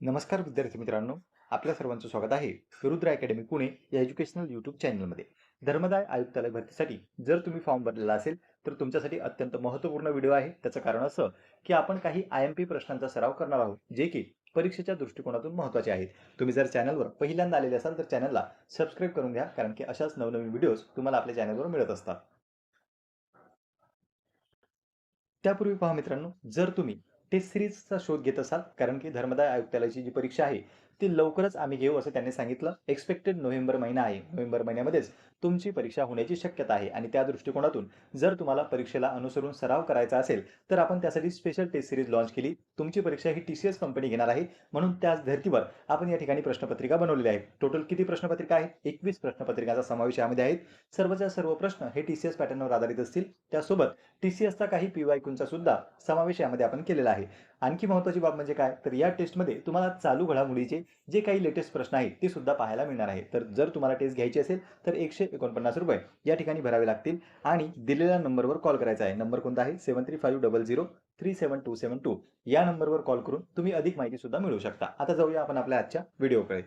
नमस्कार विद्यार्थी मित्रांनो आपल्या सर्वांचं स्वागत आहे रुद्र अकॅडमी पुणे या एज्युकेशनल यूट्यूब चॅनलमध्ये धर्मदाय आयुक्तालय भरतीसाठी जर तुम्ही फॉर्म भरलेला असेल तर तुमच्यासाठी अत्यंत महत्त्वपूर्ण व्हिडिओ आहे. त्याचं कारण असं की आपण काही आय एम पी प्रश्नांचा सराव करणार आहोत जे की परीक्षेच्या दृष्टिकोनातून महत्त्वाचे आहेत. तुम्ही जर चॅनलवर पहिल्यांदा आलेले असाल तर चॅनलला सबस्क्राईब करून घ्या कारण की अशाच नवनवीन व्हिडिओज तुम्हाला आपल्या चॅनलवर मिळत असतात. त्यापूर्वी पहा मित्रांनो जर तुम्ही टेस्ट सिरीजचा शोध घेत असाल कारण की धर्मदाय आयुक्तालयाची जी परीक्षा आहे ती लवकरच आम्ही घेऊ असं त्यांनी सांगितलं. एक्सपेक्टेड नोव्हेंबर महिना आहे. नोव्हेंबर महिन्यामध्येच तुमची परीक्षा होण्याची शक्यता आहे आणि त्या दृष्टिकोनातून जर तुम्हाला परीक्षेला अनुसरून सराव करायचा असेल तर आपण त्यासाठी स्पेशल टेस्ट सिरीज लॉन्च केली. तुमची परीक्षा ही टी सी एस कंपनी घेणार आहे. म्हणून त्याच धर्तीवर आपण या ठिकाणी प्रश्नपत्रिका बनवलेली आहे टोटल किती प्रश्नपत्रिका आहेत? एकवीस प्रश्नपत्रिकाचा समावेश यामध्ये आहेत. सर्वच्या सर्व प्रश्न हे टी सी एस पॅटर्नवर आधारित असतील. त्यासोबत टी सी एसचा काही पी वाय क्यूंचा सुद्धा समावेश यामध्ये आपण केलेला आहे. आणखी महत्त्वाची बाब म्हणजे काय? तर या टेस्टमध्ये तुम्हाला चालू घडामोडीचे जे काही लेटेस्ट प्रश्न आहेत ते सुद्धा पाहायला मिळणार आहे. तर जर तुम्हाला टेस्ट घ्यायची असेल तर एकशे एकोणपन्नास रुपये या ठिकाणी भरावे लागतील. आणि दिलेल्या नंबरवर कॉल करायचा आहे. नंबर कोणता आहे? Seven three five double zero three seven two seven two या नंबरवर कॉल करून तुम्ही अधिक माहिती सुद्धा मिळवू शकता. आता जाऊया आपण आपल्या आजच्या व्हिडिओकडे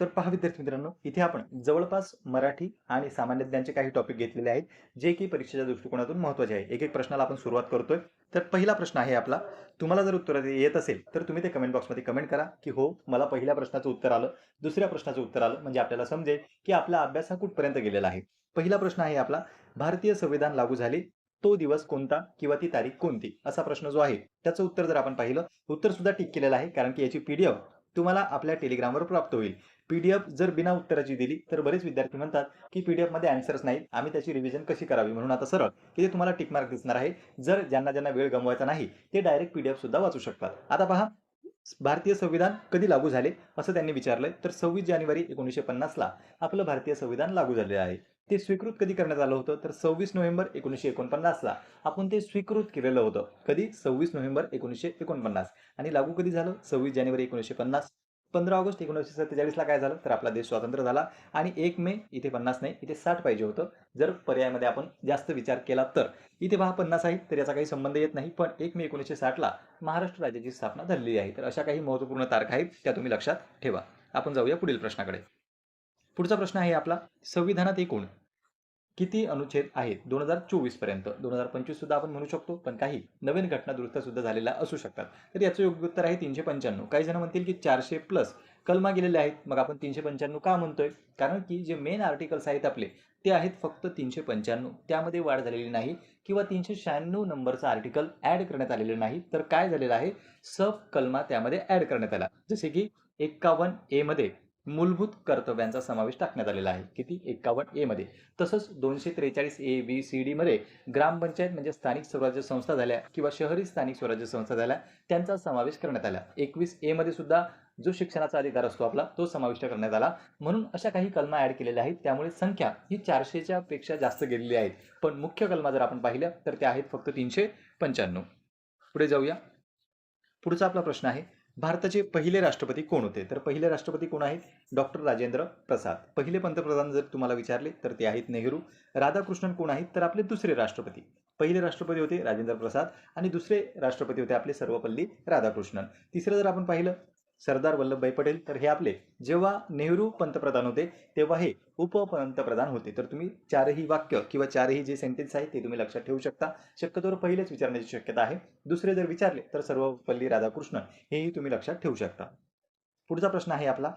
तर पहा विद्यार्थी मित्रांनो इथे आपण जवळपास मराठी आणि सामान्य ज्ञानचे काही टॉपिक घेतलेले आहेत जे की परीक्षेच्या दृष्टिकोनातून महत्त्वाचे आहे. एक एक प्रश्नाला आपण सुरुवात करतोय. तर पहिला प्रश्न आहे आपला. तुम्हाला जर उत्तर येत असेल तर तुम्ही ते कमेंट बॉक्समध्ये कमेंट करा की हो मला पहिल्या प्रश्नाचं उत्तर आलं दुसऱ्या प्रश्नाचं उत्तर आलं. म्हणजे आपल्याला समजेल की आपला अभ्यास हा कुठपर्यंत गेलेला आहे. पहिला प्रश्न आहे आपला भारतीय संविधान लागू झाले तो दिवस कोणता किंवा ती तारीख कोणती? असा प्रश्न जो आहे त्याचं उत्तर जर आपण पाहिलं उत्तर सुद्धा टिक केलेलं आहे कारण की याची पीडीएफ तुम्हाला आपल्या टेलिग्रामवर प्राप्त होईल. पीडीएफ जर बिना उत्तराची दिली तर बरेच विद्यार्थी म्हणतात की पी डी एफमध्ये आन्सर्स नाहीत. आम्ही त्याची रिव्हिजन कशी करावी? म्हणून आता सरळ की तुम्हाला टिकमार्क दिसणार आहे. जर ज्यांना ज्यांना वेळ गमवायचा नाही ते डायरेक्ट पीडीएफ सुद्धा वाचू शकतात. आता पहा भारतीय संविधान कधी लागू झाले? असं त्यांनी विचारलंय. तर सव्वीस जानेवारी एकोणीसशे पन्नासला आपलं भारतीय संविधान लागू झालेलं आहे. ते स्वीकृत कधी करण्यात आलं होतं? तर सव्वीस नोव्हेंबर एकोणीसशे एकोणपन्नासला आपण ते स्वीकृत केलेलं होतं. कधी? सव्वीस नोव्हेंबर एकोणीसशे एकोणपन्नास. आणि लागू कधी झालं? सव्वीस जानेवारी एकोणीसशे पन्नास. पंधरा ऑगस्ट एकोणीसशे सत्तेचाळीसला काय झालं? तर आपला देश स्वतंत्र झाला. आणि एक मे इथे पन्नास नाही इथे साठ पाहिजे होतं. जर पर्यायामध्ये आपण जास्त विचार केला तर. इथे पहा पन्नास आहे तर याचा काही संबंध येत नाही. पण एक मे एकोणीसशे साठला महाराष्ट्र राज्याची स्थापना झालेली आहे. तर अशा काही महत्त्वपूर्ण तारखा आहेत त्या तुम्ही लक्षात ठेवा. आपण जाऊया पुढील प्रश्नाकडे. पुढचा प्रश्न आहे आपला संविधानात एकूण किती अनुच्छेद आहेत? दोन हजार चोवीसपर्यंत. दोन हजार पंचवीस सुद्धा आपण म्हणू शकतो पण काही नवीन घटना दुरुस्त सुद्धा झालेल्या असू शकतात. तर याचं योग्य उत्तर आहे तीनशे पंच्याण्णव. काही जण म्हणतील की चारशे प्लस कलमा गेलेले आहेत. मग आपण तीनशे पंच्याण्णव का म्हणतोय? कारण की जे मेन आर्टिकल्स आहेत आपले ते आहेत फक्त तीनशे पंच्याण्णव. त्यामध्ये वाढ झालेली नाही किंवा तीनशे शहाण्णव नंबरचा आर्टिकल ॲड करण्यात आलेलं नाही. तर काय झालेलं आहे? सब कलमा त्यामध्ये ॲड करण्यात आला. जसे की एक्कावन्न एमध्ये मूलभूत कर्तव्यांचा समावेश टाकण्यात आलेला आहे. किती? एक्कावन्न ए मध्ये. तसंच दोनशे त्रेचाळीस ए बी सी डी मध्ये ग्रामपंचायत म्हणजे स्थानिक स्वराज्य संस्था झाल्या किंवा शहरी स्थानिक स्वराज्य संस्था झाल्या त्यांचा समावेश करण्यात आला. एकवीस ए मध्ये सुद्धा जो शिक्षणाचा अधिकार असतो आपला तो समाविष्ट करण्यात आला. म्हणून अशा काही कलमा ॲड केलेल्या आहेत. त्यामुळे संख्या ही चारशेच्या पेक्षा जास्त गेलेली आहेत. पण मुख्य कलमा जर आपण पाहिल्या तर त्या आहेत फक्त तीनशे पंच्याण्णव. पुढे जाऊया. पुढचा आपला प्रश्न आहे भारताचे पहिले राष्ट्रपती कोण होते? तर पहिले राष्ट्रपती कोण आहेत? डॉक्टर राजेंद्र प्रसाद. पहिले पंतप्रधान जर तुम्हाला विचारले तर ते आहेत नेहरू. राधाकृष्णन कोण आहेत? तर आपले दुसरे राष्ट्रपती. पहिले राष्ट्रपती होते राजेंद्र प्रसाद आणि दुसरे राष्ट्रपती होते आपले सर्वपल्ली राधाकृष्णन. तिसरं जर आपण पाहिलं सरदार वल्लभभाई पटेल तर हे आपले. जेव्हा नेहरू पंतप्रधान होते तेव्हा हे उपपंतप्रधान होते. तर तुम्ही चारही वाक्य किंवा चारही जे सेंटेन्स आहेत ते तुम्ही लक्षात ठेवू शकता. शक्यतोवर पहिलेच विचारण्याची शक्यता आहे. दुसरे जर विचारले तर सर्वपल्ली राधाकृष्णन हेही तुम्ही लक्षात ठेवू शकता. पुढचा प्रश्न आहे आपला.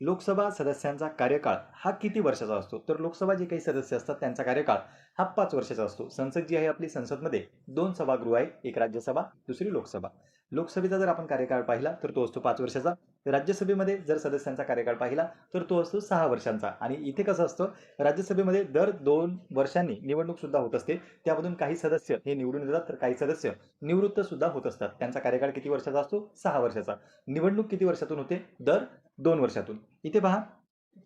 लोकसभा सदस्यांचा कार्यकाळ हा किती वर्षाचा असतो? तर लोकसभा जे काही सदस्य असतात त्यांचा कार्यकाळ हा पाच वर्षाचा असतो. संसद जी आहे आपली संसदमध्ये दोन सभागृह आहे एक राज्यसभा दुसरी लोकसभा. लोकसभेचा जर आपण कार्यकाळ पाहिला तर तो असतो पाच वर्षाचा. राज्यसभेमध्ये जर सदस्यांचा कार्यकाळ पाहिला तर तो असतो सहा वर्षांचा. आणि इथे कसं असतं राज्यसभेमध्ये दर दोन वर्षांनी निवडणूक सुद्धा होत असते. त्यामधून काही सदस्य हे निवडून येतात तर काही सदस्य निवृत्त सुद्धा होत असतात. त्यांचा कार्यकाळ किती वर्षाचा असतो? सहा वर्षाचा. निवडणूक किती वर्षातून होते? दर दोन वर्षातून. इथे पहा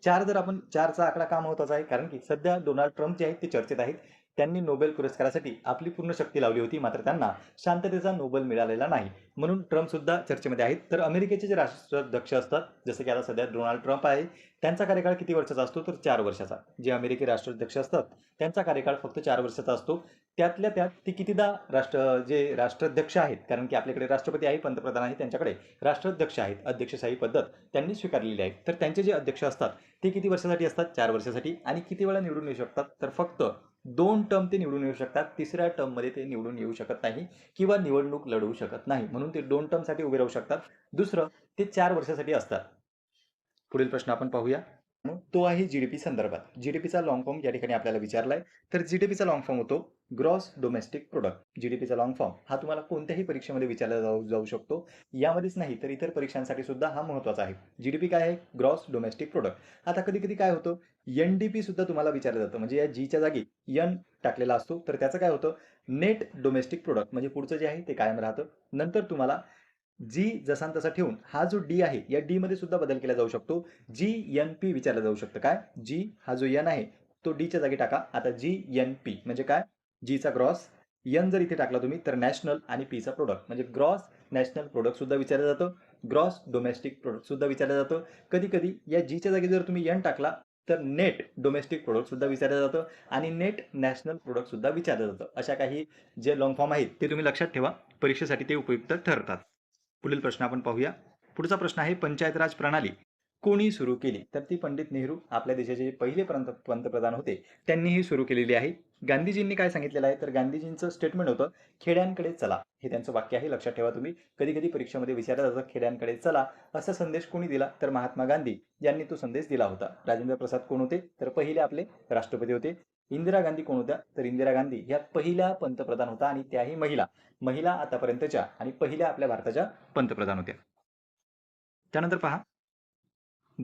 चार जर आपण चारचा आकडा काम होताच आहे? कारण की सध्या डोनाल्ड ट्रम्प जे आहेत ते चर्चेत आहेत. त्यांनी नोबेल पुरस्कारासाठी आपली पूर्ण शक्ती लावली होती मात्र त्यांना शांततेचा नोबेल मिळालेला नाही. म्हणून ट्रम्प सुद्धा चर्चेमध्ये आहेत. तर अमेरिकेचे जे राष्ट्राध्यक्ष असतात जसं की आता सध्या डोनाल्ड ट्रम्प आहे त्यांचा कार्यकाळ किती वर्षाचा असतो? तर चार वर्षाचा. जे अमेरिकी राष्ट्राध्यक्ष असतात त्यांचा कार्यकाळ फक्त चार वर्षाचा असतो. त्यातल्या त्यात ते कितीदा राष्ट्र जे राष्ट्राध्यक्ष आहेत कारण की आपल्याकडे राष्ट्रपती आहे पंतप्रधान आहे त्यांच्याकडे राष्ट्राध्यक्ष आहेत अध्यक्षशाही पद्धत त्यांनी स्वीकारलेली आहे. तर त्यांचे जे अध्यक्ष असतात ते किती वर्षासाठी असतात? चार वर्षासाठी. आणि किती वेळा निवडून येऊ शकतात? तर फक्त दोन टर्म ते निवडून येऊ शकतात तिसऱ्या टर्ममध्ये ते निवडून येऊ शकत नाही किंवा निवडणूक लढवू शकत नाही. म्हणून ते दोन टर्मसाठी उभे राहू शकतात. दुसरं ते चार वर्षासाठी असतात. पुढील प्रश्न आपण पाहूया. तो आहे जी डी पी संदर्भात. जी डी पीचा लॉंग फॉर्म या ठिकाणी आपल्याला विचारला आहे तर जी डी पीचा लॉंग फॉर्म होतो gross domestic product G D पीचा लॉंग फॉर्म हा तुम्हाला कोणत्याही परीक्षेमध्ये विचारला जाऊ जाऊ शकतो. यामध्येच नाही तर इतर परीक्षांसाठी सुद्धा हा महत्त्वाचा आहे. जी डी पी काय आहे? ग्रॉस डोमेस्टिक प्रोडक्ट आता कधी कधी काय होतं? एन डी पी सुद्धा तुम्हाला विचारलं जातं. म्हणजे या जीच्या जागी यन टाकलेला असतो. तर त्याचं काय होतं? नेट डोमेस्टिक प्रोडक्ट म्हणजे पुढचं जे आहे ते कायम राहतं. नंतर तुम्हाला जी जसा तसा ठेवून हा जो डी आहे या डी मध्ये सुद्धा बदल केला जाऊ शकतो. जी एन पी विचारलं जाऊ शकतं. काय? जी हा जो एन आहे तो डीच्या जागी टाका. आता जी एन पी म्हणजे काय? जीचा ग्रॉस एन जर इथे टाकला तुम्ही तर नॅशनल आणि पीचा प्रोडक्ट म्हणजे ग्रॉस नॅशनल प्रोडक्ट सुद्धा विचारलं जातं. ग्रॉस डोमेस्टिक प्रोडक्ट सुद्धा विचारलं जातं. कधी कधी या जीच्या जागी जर तुम्ही एन टाकला तर नेट डोमेस्टिक प्रोडक्ट सुद्धा विचारलं जातं. आणि नेट नॅशनल प्रोडक्ट सुद्धा विचारलं जातं. अशा काही जे लॉंग फॉर्म आहेत ते तुम्ही लक्षात ठेवा. परीक्षेसाठी ते उपयुक्त ठरतात. पुढील प्रश्न आपण पाहूया. पुढचा प्रश्न आहे पंचायत राज प्रणाली. कोणी सुरू केली? तर ती पंडित नेहरू आपल्या देशाचे पहिले पंत पंतप्रधान होते. त्यांनीही सुरू केलेली आहे. गांधीजींनी काय सांगितलेलं आहे? तर गांधीजींचं स्टेटमेंट होतं खेड्यांकडे चला. हे त्यांचं वाक्य आहे. लक्षात ठेवा तुम्ही. कधी कधी परीक्षेमध्ये विचारलं जातं खेड्यांकडे चला. असा संदेश कोणी दिला? तर महात्मा गांधी यांनी तो संदेश दिला होता. राजेंद्र प्रसाद कोण होते? तर पहिले आपले राष्ट्रपती होते. इंदिरा गांधी कोण होत्या? तर इंदिरा गांधी ह्या पहिल्या पंतप्रधान होता आणि त्याही महिला. महिला आतापर्यंतच्या आणि पहिल्या आपल्या भारताच्या पंतप्रधान होत्या. त्यानंतर पहा.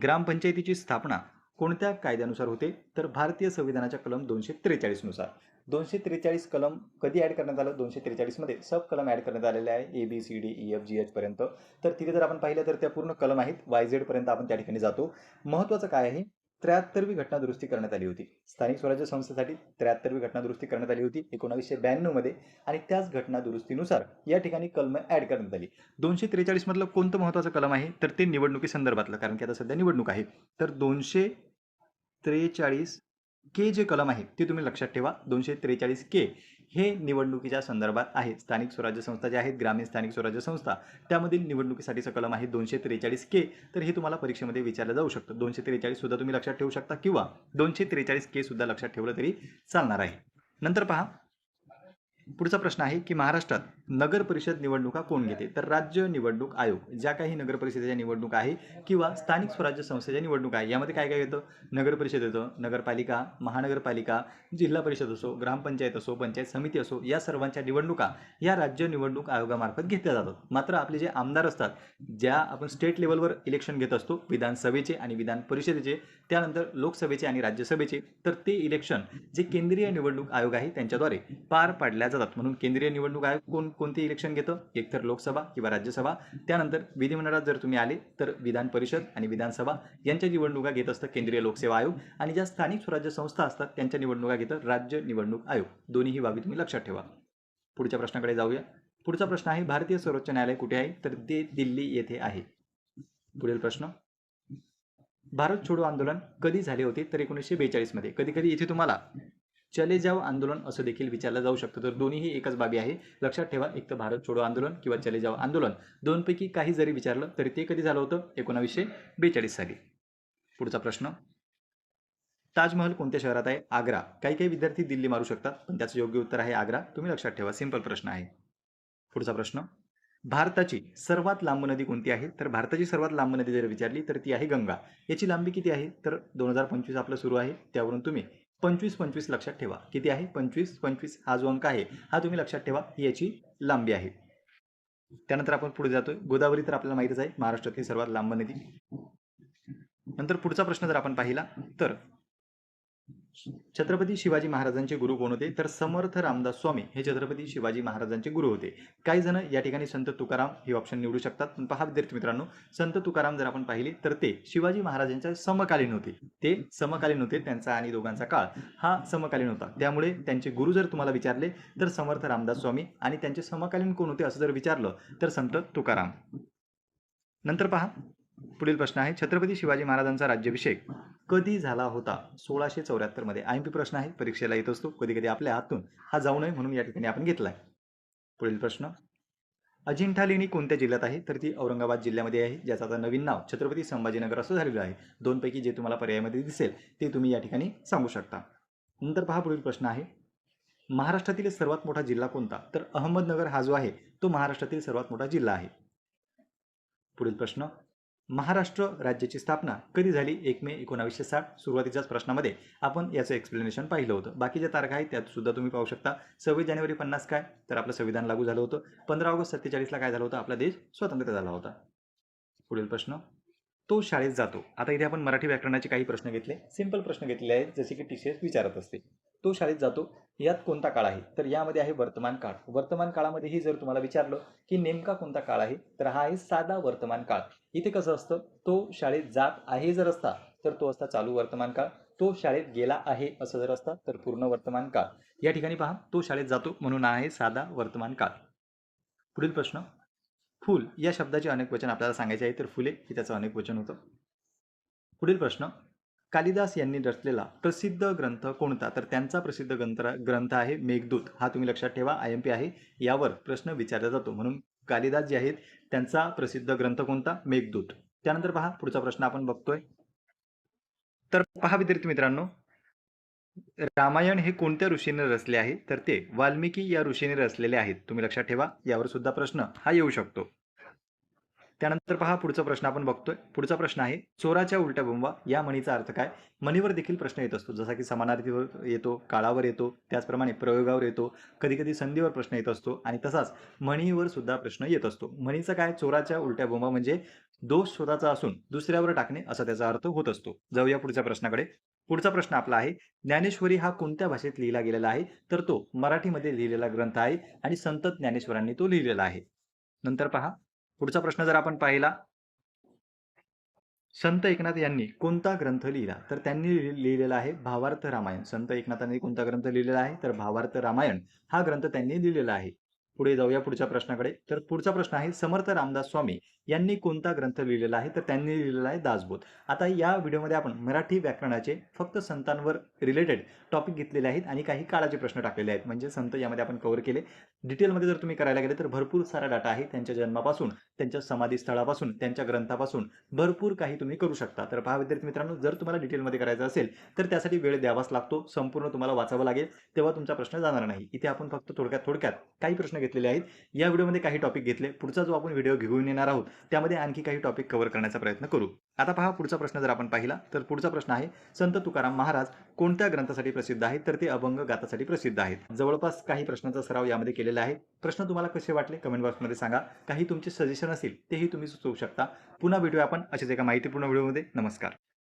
ग्रामपंचायतीची स्थापना कोणत्या कायद्यानुसार होते? तर भारतीय संविधानाच्या कलम दोनशे त्रेचाळीसनुसार दोनशे त्रेचाळीस कलम कधी ॲड करण्यात आलं? दोनशे त्रेचाळीसमध्ये सब कलम ॲड करण्यात आलेले आहे. A B C D E e, F G एचपर्यंत तर तिथे जर आपण पाहिलं तर त्या पूर्ण कलम आहेत. वाय झेडपर्यंत आपण त्या ठिकाणी जातो. महत्त्वाचं काय आहे? त्र्याहत्तरवी घटना दुरुस्ती करण्यात आली होती. स्थानिक स्वराज्य संस्थेसाठी त्र्याहत्तरवी घटना दुरुस्ती करण्यात आली होती एकोणावीसशे ब्याण्णवमध्ये आणि त्याच घटना दुरुस्तीनुसार या ठिकाणी कलम ॲड करण्यात आली. दोनशे त्रेचाळीसमधलं कोणतं महत्त्वाचं कलम आहे? तर ते निवडणुकी संदर्भातलं कारण की आता सध्या निवडणूक आहे. तर दोनशे त्रेचाळीस के जे कलम आहे ते तुम्ही लक्षात ठेवा. दोनशे त्रेचाळीस के. हे निवडणुकीच्या संदर्भात आहे स्थानिक स्वराज्य संस्था ज्या आहेत ग्रामीण स्थानिक स्वराज्य संस्था त्यामधील निवडणुकीसाठीचं कलम आहे दोनशे त्रेचाळीस के. तर हे तुम्हाला परीक्षेमध्ये विचारलं जाऊ शकतं. दोनशे त्रेचाळीस सुद्धा तुम्ही लक्षात ठेवू शकता किंवा दोनशे त्रेचाळीस के सुद्धा लक्षात ठेवलं तरी चालणार आहे. नंतर पहा पुढचा प्रश्न आहे की महाराष्ट्रात नगर परिषद निवडणुका कोण घेते? तर राज्य निवडणूक आयोग ज्या काही नगर परिषदेच्या निवडणूक आहे किंवा स्थानिक स्वराज्य संस्थेच्या निवडणुका आहे यामध्ये काय काय येतं? नगर परिषद येतं नगरपालिका महानगरपालिका जिल्हा परिषद असो ग्रामपंचायत असो पंचायत समिती असो या सर्वांच्या निवडणुका या राज्य निवडणूक आयोगामार्फत घेतल्या जातात. मात्र आपले जे आमदार असतात ज्या आपण स्टेट लेवलवर इलेक्शन घेत असतो विधानसभेचे आणि विधान परिषदेचे त्यानंतर लोकसभेचे आणि राज्यसभेचे तर ते इलेक्शन जे केंद्रीय निवडणूक आयोग आहे त्यांच्याद्वारे पार पाडल्या जातात. जातात म्हणून केंद्रीय निवडणूक आयोग कोण कोणते इलेक्शन घेतं? एकतर लोकसभा किंवा राज्यसभा. त्यानंतर विधिमंडळात जर तुम्ही आले तर विधान परिषद आणि विधानसभा यांच्या निवडणुका घेत असतं केंद्रीय लोकसेवा आयोग. आणि ज्या स्थानिक स्वराज्य संस्था असतात त्यांच्या निवडणुका घेतं राज्य निवडणूक आयोग. दोन्हीही बाबी तुम्ही लक्षात ठेवा. पुढच्या प्रश्नाकडे जाऊया. पुढचा प्रश्न आहे भारतीय सर्वोच्च न्यायालय कुठे आहे? तर ते दिल्ली येथे आहे. पुढील प्रश्न. भारत छोडो आंदोलन कधी झाले होते? तर एकोणीसशे बेचाळीसमध्ये. कधी कधी इथे तुम्हाला चले जाव आंदोलन असं देखील विचारलं जाऊ शकतं. तर दोन्हीही एकच बाबी आहे. लक्षात ठेवा एक तर भारत छोडो आंदोलन किंवा चले जाव आंदोलन. दोनपैकी काही जरी विचारलं तरी ते कधी झालं होतं? एकोणावीसशे बेचाळीस साली. पुढचा प्रश्न. ताजमहल कोणत्या शहरात आहे? आग्रा. काही काही विद्यार्थी दिल्ली मारू शकतात पण त्याचं योग्य उत्तर आहे आग्रा. तुम्ही लक्षात ठेवा सिंपल प्रश्न आहे. पुढचा प्रश्न. भारताची सर्वात लांब नदी कोणती आहे? तर भारताची सर्वात लांब नदी जर विचारली तर ती आहे गंगा. याची लांबी किती आहे? तर दोन हजार पंचवीस आपलं सुरू आहे त्यावरून तुम्ही पंचवीस पंचवीस लक्षात ठेवा. किती आहे? पंचवीस पंचवीस हा जो अंक आहे हा तुम्ही लक्षात ठेवा ही याची लांबी आहे. त्यानंतर आपण पुढे जातोय. गोदावरी तर आपल्याला माहितीच आहे महाराष्ट्रातली सर्वात लांब नदी. नंतर पुढचा प्रश्न जर आपण पाहिला तर छत्रपती शिवाजी महाराजांचे गुरु कोण होते? तर समर्थ रामदास स्वामी हे छत्रपती शिवाजी महाराजांचे गुरु होते. काही जण या ठिकाणी संत तुकाराम हे ऑप्शन निवडू शकतात. पण पहा विद्यार्थी मित्रांनो संत तुकाराम जर आपण पाहिले तर ते शिवाजी महाराजांच्या समकालीन होते. ते समकालीन होते त्यांचा आणि दोघांचा काळ हा समकालीन होता. त्यामुळे त्यांचे गुरु जर तुम्हाला विचारले तर समर्थ रामदास स्वामी आणि त्यांचे समकालीन कोण होते असं जर विचारलं तर संत तुकाराम. नंतर पहा पुढील प्रश्न आहे छत्रपती शिवाजी महाराजांचा राज्याभिषेक. कधी झाला होता? सोळाशे चौऱ्याहत्तरमध्ये. आय पी प्रश्न आहे. परीक्षेला येत असतो. कधी कधी आपल्या हातून हा जाऊ नये म्हणून या ठिकाणी आपण घेतलाय. पुढील प्रश्न. अजिंठा लेणी कोणत्या जिल्ह्यात आहे? तर ती औरंगाबाद जिल्ह्यामध्ये आहे. ज्याचं आता नवीन नाव छत्रपती संभाजीनगर असं झालेलं आहे. दोनपैकी जे तुम्हाला पर्यायामध्ये दिसेल ते तुम्ही या ठिकाणी सांगू शकता. नंतर पहा पुढील प्रश्न आहे. महाराष्ट्रातील सर्वात मोठा जिल्हा कोणता? तर अहमदनगर हा जो आहे तो महाराष्ट्रातील सर्वात मोठा जिल्हा आहे. पुढील प्रश्न. महाराष्ट्र राज्याची स्थापना कधी झाली? एक मे एकोणावीसशे साठ सुरुवातीच्याच प्रश्नामध्ये आपण याचं एक्सप्लेनेशन पाहिलं होतं. बाकीच्या तारखा आहेत त्यात सुद्धा तुम्ही पाहू शकता. सव्वीस जानेवारी पन्नास काय? तर आपलं संविधान लागू झालं होतं. पंधरा ऑगस्ट सत्तेचाळीसला काय झालं होतं? आपला देश स्वतंत्र झाला होता. पुढील प्रश्न. तो शाळेत जातो. आता इथे आपण मराठी व्याकरणाचे काही प्रश्न घेतले. सिंपल प्रश्न घेतलेले आहेत जसे की टी सी एस विचारत असते तो शाळेत जातो. यात कोणता काळ आहे? तर यामध्ये आहे वर्तमान काळ. वर्तमान काळामध्येही जर तुम्हाला विचारलं की नेमका कोणता काळ आहे तर हा आहे साधा वर्तमान काळ. इथे कसं असतं? तो शाळेत जात आहे जर असता तर तो असता चालू वर्तमान काळ. तो शाळेत गेला आहे असं जर असता तर पूर्ण वर्तमान काळ. या ठिकाणी पहा तो शाळेत जातो म्हणून आहे साधा वर्तमान काळ. पुढील प्रश्न. फूल या शब्दाचे अनेक वचन आपल्याला सांगायचे आहे तर फुले हे त्याचं अनेक वचन होतं. पुढील प्रश्न. कालिदास यांनी रचलेला प्रसिद्ध ग्रंथ कोणता? तर त्यांचा प्रसिद्ध ग्रंथ ग्रंथ आहे मेघदूत. हा तुम्ही लक्षात ठेवा आय एम पी आहे. यावर प्रश्न विचारला जातो. म्हणून कालिदास जे आहेत त्यांचा प्रसिद्ध ग्रंथ कोणता? मेघदूत. त्यानंतर पहा पुढचा प्रश्न आपण बघतोय. तर पहा विद्यार्थी मित्रांनो रामायण हे कोणत्या ऋषीने रचले आहे? तर ते वाल्मिकी या ऋषीने रचलेले आहेत. तुम्ही लक्षात ठेवा यावर सुद्धा प्रश्न हा येऊ शकतो. त्यानंतर पहा पुढचा प्रश्न आपण बघतोय. पुढचा प्रश्न आहे चोराच्या उलट्या बोंबा या म्हणीचा अर्थ काय? म्हणीवर देखील प्रश्न येत असतो. जसा की समानार्थीवर येतो काळावर येतो त्याचप्रमाणे प्रयोगावर येतो कधी कधी संधीवर प्रश्न येत असतो आणि तसाच म्हणीवर सुद्धा प्रश्न येत असतो. म्हणीचं काय? चोराच्या उलट्या बोंबा म्हणजे दोष स्वतःचा असून दुसऱ्यावर टाकणे असा त्याचा अर्थ होत असतो. जाऊया पुढच्या प्रश्नाकडे. पुढचा प्रश्न आपला आहे ज्ञानेश्वरी हा कोणत्या भाषेत लिहिला गेलेला आहे? तर तो मराठीमध्ये लिहिलेला ग्रंथ आहे आणि संत ज्ञानेश्वरांनी तो लिहिलेला आहे. नंतर पहा पुढचा प्रश्न जर आपण पाहिला संत एकनाथ यांनी कोणता ग्रंथ लिहिला? तर त्यांनी लिहि- लिहिलेला आहे भावार्थ रामायण. संत एकनाथांनी कोणता ग्रंथ लिहिलेला आहे? तर भावार्थ रामायण हा ग्रंथ त्यांनी लिहिलेला आहे. पुढे जाऊया पुढच्या प्रश्नाकडे. तर पुढचा प्रश्न आहे समर्थ रामदास स्वामी यांनी कोणता ग्रंथ लिहिलेला आहे? तर त्यांनी लिहिलेला आहे दासबोध. आता या व्हिडिओमध्ये आपण मराठी व्याकरणाचे फक्त संतांवर रिलेटेड टॉपिक घेतलेले आहेत आणि काही काळाचे प्रश्न टाकलेले आहेत. म्हणजे संत यामध्ये आपण कव्हर केले. डिटेलमध्ये जर तुम्ही करायला गेले तर भरपूर सारा डाटा आहे त्यांच्या जन्मापासून त्यांच्या समाधीस्थळापासून त्यांच्या ग्रंथापासून. भरपूर काही तुम्ही करू शकता. तर पहा विद्यार्थी मित्रांनो जर तुम्हाला डिटेलमध्ये करायचं असेल तर त्यासाठी वेळ द्यावाच लागतो. संपूर्ण तुम्हाला वाचावं लागेल. तेव्हा तुमचा प्रश्न जाणार नाही. इथे आपण फक्त थोडक्यात थोडक्यात काही प्रश्न घेतलेले आहेत. या व्हिडिओमध्ये काही टॉपिक घेतले. पुढचा जो आपण व्हिडिओ घेऊन येणार आहोत त्यामध्ये आणखी काही टॉपिक कव्हर करण्याचा प्रयत्न करू. आता पहा पुढचा प्रश्न जर आपण पाहिला तर पुढचा प्रश्न आहे संत तुकाराम महाराज कोणत्या ग्रंथासाठी प्रसिद्ध आहेत? तर ते अभंग गाथासाठी प्रसिद्ध आहेत. जवळपास काही प्रश्नांचा सराव यामध्ये केलेला आहे. प्रश्न तुम्हाला कसे वाटले? कमेंट बॉक्समध्ये सांगा. काही तुमचे सजेशन असेल तेही तुम्ही सुचवू शकता. पुन्हा भेटूया आपण अशाच एका माहितीपूर्ण व्हिडिओमध्ये. नमस्कार.